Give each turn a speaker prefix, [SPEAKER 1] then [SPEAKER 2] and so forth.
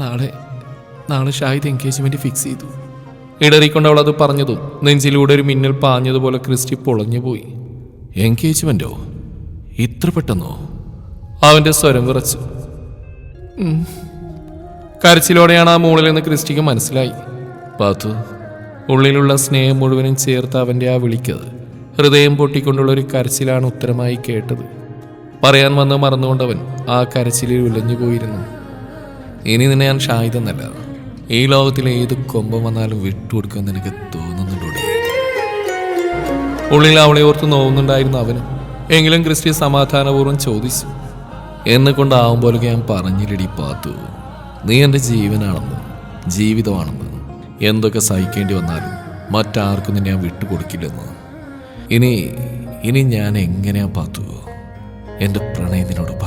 [SPEAKER 1] നാളെ നാളെ Shahid engagement fix ചെയ്തു. ഇടറിക്കൊണ്ട് അവൾ അത് പറഞ്ഞതും നെഞ്ചിലൂടെ ഒരു മിന്നൽ പാഞ്ഞതുപോലെ ക്രിസ്റ്റി പൊളഞ്ഞുപോയി. എൻഗേജ്മെന്റോ? ഇത്ര പെട്ടെന്നോ? അവന്റെ സ്വരം വിറച്ചു. കരച്ചിലോടെയാണ് ആ മൂളിൽ നിന്ന് ക്രിസ്റ്റിക്ക് മനസ്സിലായി. പാത്തു. ഉള്ളിലുള്ള സ്നേഹം മുഴുവനും ചേർത്ത് അവന്റെ ആ വിളിക്കത്. ഹൃദയം പൊട്ടിക്കൊണ്ടുള്ള ഒരു കരച്ചിലാണ് ഉത്തരമായി കേട്ടത്. പറയാൻ വന്ന് മറന്നുകൊണ്ടവൻ ആ കരച്ചിലിൽ ഉലഞ്ഞു പോയിരുന്നു ഇനി നിന്നെ ഞാൻ ഷായുധന്നല്ല ഈ ലോകത്തിലെ ഏത് കൊമ്പം വന്നാലും വിട്ടുകൊടുക്കുമെന്ന് എനിക്ക് തോന്നുന്നുണ്ടോടെ? ഉള്ളിൽ അവളെ ഓർത്ത് നോവുന്നുണ്ടായിരുന്നു അവന് എങ്കിലും ക്രിസ്റ്റി സമാധാനപൂർവം ചോദിച്ചു. എന്നെ കൊണ്ടാവും പോലൊക്കെ ഞാൻ പറഞ്ഞില്ലടി പാത്തു. നീ എന്റെ ജീവനാണെന്ന് ജീവിതമാണെന്ന് എന്തൊക്കെ സഹിക്കേണ്ടി വന്നാലും മറ്റാർക്കും നിന്നെ ഞാൻ വിട്ടുകൊടുക്കില്ലെന്ന്. ഇനി ഇനി ഞാൻ എങ്ങനെയാ പാത്തു എന്റെ പ്രണയം നിന്നോട് പറയണേ